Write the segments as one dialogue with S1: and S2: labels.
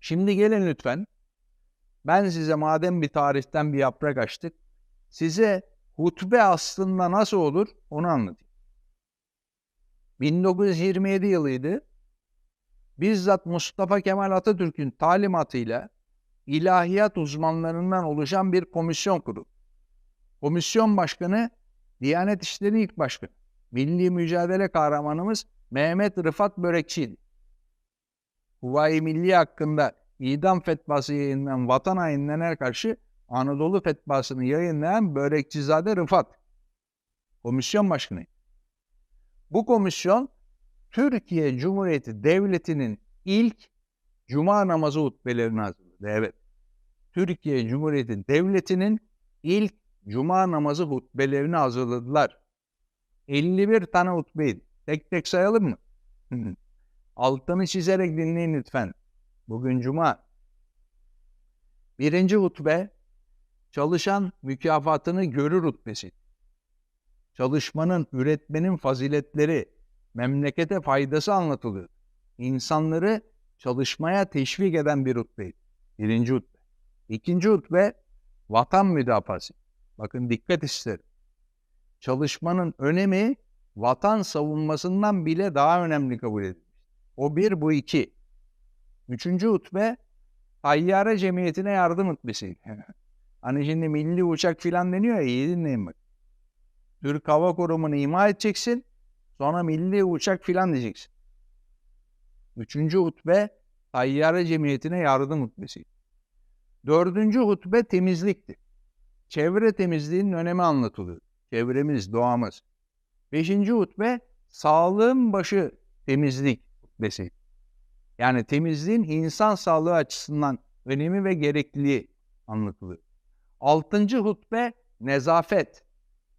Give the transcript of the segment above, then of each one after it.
S1: Şimdi gelin lütfen. Ben size madem bir tarihten bir yaprak açtık, size hutbe aslında nasıl olur onu anlatayım. 1927 yılıydı. Bizzat Mustafa Kemal Atatürk'ün talimatıyla ilahiyat uzmanlarından oluşan bir komisyon kuruldu. Komisyon başkanı Diyanet İşleri İlk Başkanı, milli mücadele kahramanımız Mehmet Rıfat Börekçiydi. Huvayi Milli hakkında idam fetvası yayınlayan vatan hainlerine karşı Anadolu fetvasını yayınlayan Börekçizade Rıfat. Komisyon başkanı. Bu komisyon Türkiye Cumhuriyeti Devleti'nin ilk cuma namazı hutbelerini hazırladı. Evet. Türkiye Cumhuriyeti Devleti'nin ilk cuma namazı hutbelerini hazırladılar. 51 tane hutbeydi. Tek tek sayalım mı? Altını çizerek dinleyin lütfen. Bugün cuma. Birinci hutbe çalışan mükafatını görür hutbesi. Çalışmanın, üretmenin faziletleri, memlekete faydası anlatılıyor. İnsanları çalışmaya teşvik eden bir hutbe. Birinci hutbe. İkinci hutbe vatan müdafası. Bakın dikkat isterim. Çalışmanın önemi vatan savunmasından bile daha önemli kabul edilmiş. O bir, bu iki. Üçüncü hutbe tayyare cemiyetine yardım hutbesi. hani şimdi milli uçak filan deniyor ya iyi dinleyin bak. Türk Hava Kurumu'nu ima edeceksin. Sonra milli uçak filan diyeceksin. Üçüncü hutbe tayyare cemiyetine yardım hutbesi. Dördüncü hutbe temizlikti. Çevre temizliğinin önemi anlatılıyor. Çevremiz, doğamız. Beşinci hutbe sağlığın başı temizlik hutbesi. Yani temizliğin insan sağlığı açısından önemi ve gerekliliği anlatılıyor. Altıncı hutbe nezafet.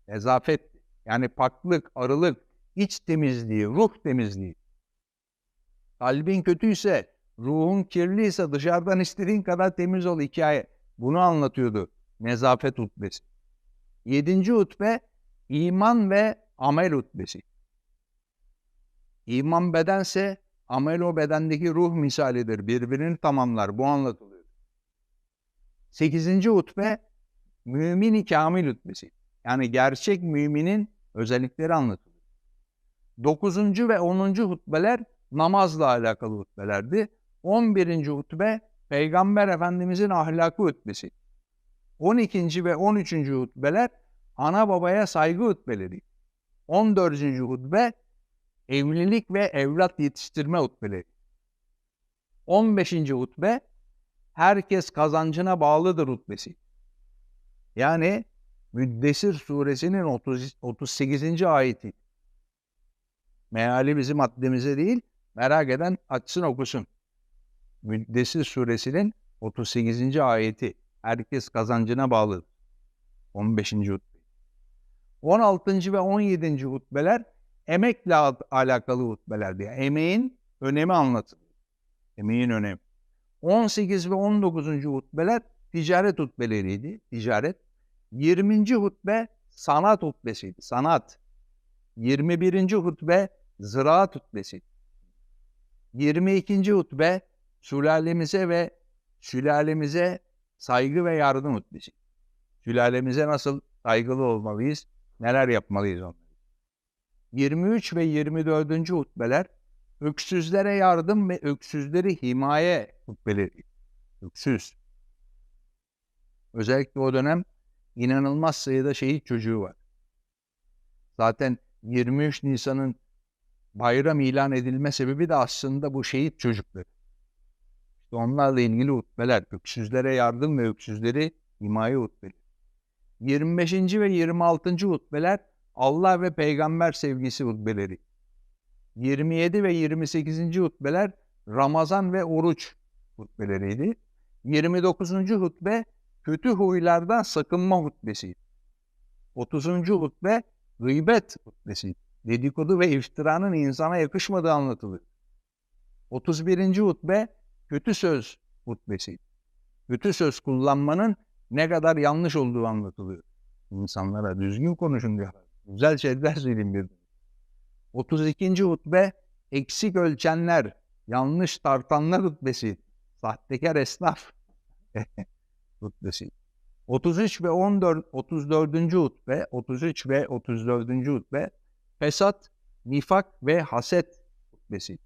S1: Nezafet yani paklık, arılık, iç temizliği, ruh temizliği. Kalbin kötüyse, ruhun kirliyse dışarıdan istediğin kadar temiz ol hikaye. Bunu anlatıyordu nezafet hutbesi. Yedinci hutbe iman ve amel hutbesi. İman bedense amel o bedendeki ruh misalidir. Birbirini tamamlar. Bu anlatılıyor. Sekizinci hutbe mümin-i kamil hutbesi. Yani gerçek müminin özellikleri anlatılıyor. Dokuzuncu ve onuncu hutbeler namazla alakalı hutbelerdi. On birinci hutbe Peygamber Efendimizin ahlakı hutbesi. 12. ve 13. hutbeler ana babaya saygı hutbeleri. 14. hutbe evlilik ve evlat yetiştirme hutbeleri. 15. hutbe herkes kazancına bağlıdır hutbesi. Yani Müddessir suresinin 30, 38. ayeti. Meali bizim haddimize değil, merak eden açsın okusun. Müddessir suresinin 38. ayeti. Herkes kazancına bağlı. 15. hutbe. 16. ve 17. hutbeler emekle alakalı hutbelerdi. Yani emeğin önemi anlatılıyor. Emeğin önemi. 18 ve 19. hutbeler ticaret hutbeleriydi. Ticaret. 20. hutbe sanat hutbesiydi. Sanat. 21. hutbe ziraat hutbesi. 22. hutbe sülalemize ve sülalemize saygı ve yardım hutbesi. Sülalemize nasıl saygılı olmalıyız, neler yapmalıyız onları. 23 ve 24. hutbeler öksüzlere yardım ve öksüzleri himaye hutbeleri. Öksüz. Özellikle o dönem inanılmaz sayıda şehit çocuğu var. Zaten 23 Nisan'ın bayram ilan edilme sebebi de aslında bu şehit çocukları. İşte onlarla ilgili hutbeler, öksüzlere yardım ve öksüzleri himaye hutbeleri. 25. ve 26. hutbeler Allah ve peygamber sevgisi hutbeleri. 27 ve 28. hutbeler Ramazan ve oruç hutbeleriydi. 29. hutbe kötü huylardan sakınma hutbesi. 30. hutbe gıybet hutbesi. Dedikodu ve iftiranın insana yakışmadığı anlatılır. 31. hutbe kötü söz hutbesi. Kötü söz kullanmanın ne kadar yanlış olduğu anlatılıyor. İnsanlara düzgün konuşun diyor. Güzel şeyler söyleyin bir. 32. hutbe eksik ölçenler, yanlış tartanlar hutbesi. sahtekar esnaf hutbesi. 33 ve 14 34. hutbe, 33 ve 34. hutbe fesat, nifak ve haset hutbesi.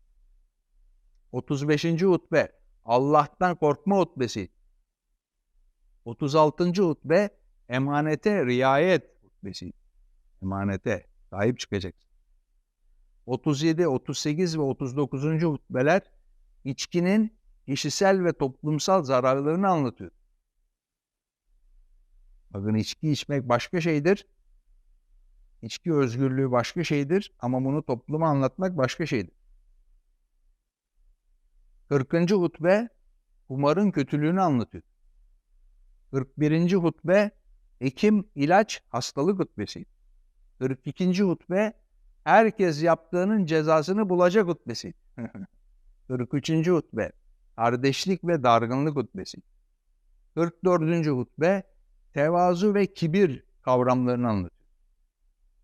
S1: 35. hutbe Allah'tan korkma hutbesi. 36. hutbe emanete riayet hutbesi. Emanete sahip çıkacaksın. 37, 38 ve 39. hutbeler içkinin kişisel ve toplumsal zararlarını anlatıyor. Bakın içki içmek başka şeydir. İçki özgürlüğü başka şeydir ama bunu topluma anlatmak başka şeydir. 40. hutbe kumarın kötülüğünü anlatıyor. 41. hutbe hekim, ilaç, hastalık hutbesi. 42. hutbe herkes yaptığının cezasını bulacak hutbesi. 43. hutbe kardeşlik ve dargınlık hutbesi. 44. hutbe tevazu ve kibir kavramlarını anlatıyor.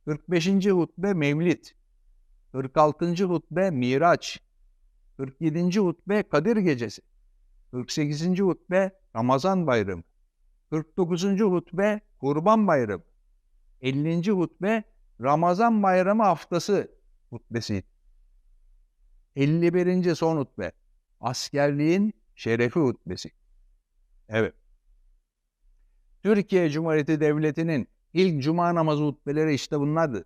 S1: 45. hutbe mevlid. 46. hutbe miraç. 47. hutbe Kadir Gecesi. 48. hutbe Ramazan Bayramı. 49. hutbe Kurban Bayramı. 50. hutbe Ramazan Bayramı haftası hutbesi. 51. son hutbe askerliğin şerefi hutbesi. Evet. Türkiye Cumhuriyeti Devleti'nin ilk cuma namazı hutbeleri işte bunlardı.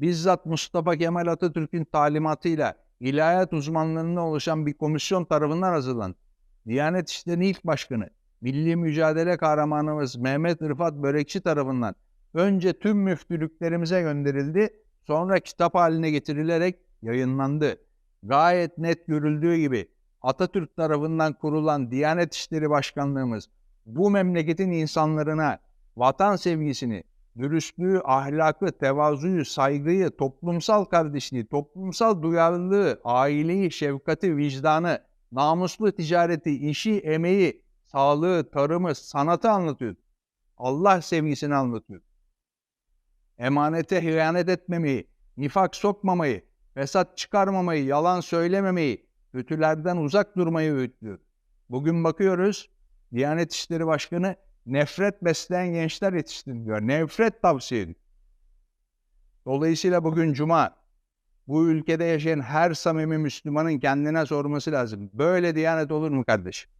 S1: Bizzat Mustafa Kemal Atatürk'ün talimatıyla ilahiyat uzmanlarından oluşan bir komisyon tarafından hazırlandı. Diyanet İşleri'nin ilk başkanı, milli mücadele kahramanımız Mehmet Rıfat Börekçi tarafından önce tüm müftülüklerimize gönderildi, sonra kitap haline getirilerek yayınlandı. Gayet net görüldüğü gibi Atatürk tarafından kurulan Diyanet İşleri Başkanlığımız bu memleketin insanlarına vatan sevgisini, dürüstlüğü, ahlakı, tevazuyu, saygıyı, toplumsal kardeşliği, toplumsal duyarlılığı, aileyi, şefkati, vicdanı, namuslu ticareti, işi, emeği, sağlığı, tarımı, sanatı anlatıyor. Allah sevgisini anlatıyor. Emanete hıyanet etmemeyi, nifak sokmamayı, fesat çıkarmamayı, yalan söylememeyi, kötülerden uzak durmayı öğütlüyor. Bugün bakıyoruz, Diyanet İşleri Başkanı nefret besleyen gençler yetiştirin diyor. Nefret tavsiye ediyor. Dolayısıyla bugün Cuma, bu ülkede yaşayan her samimi Müslümanın kendine sorması lazım. Böyle Diyanet olur mu kardeşim?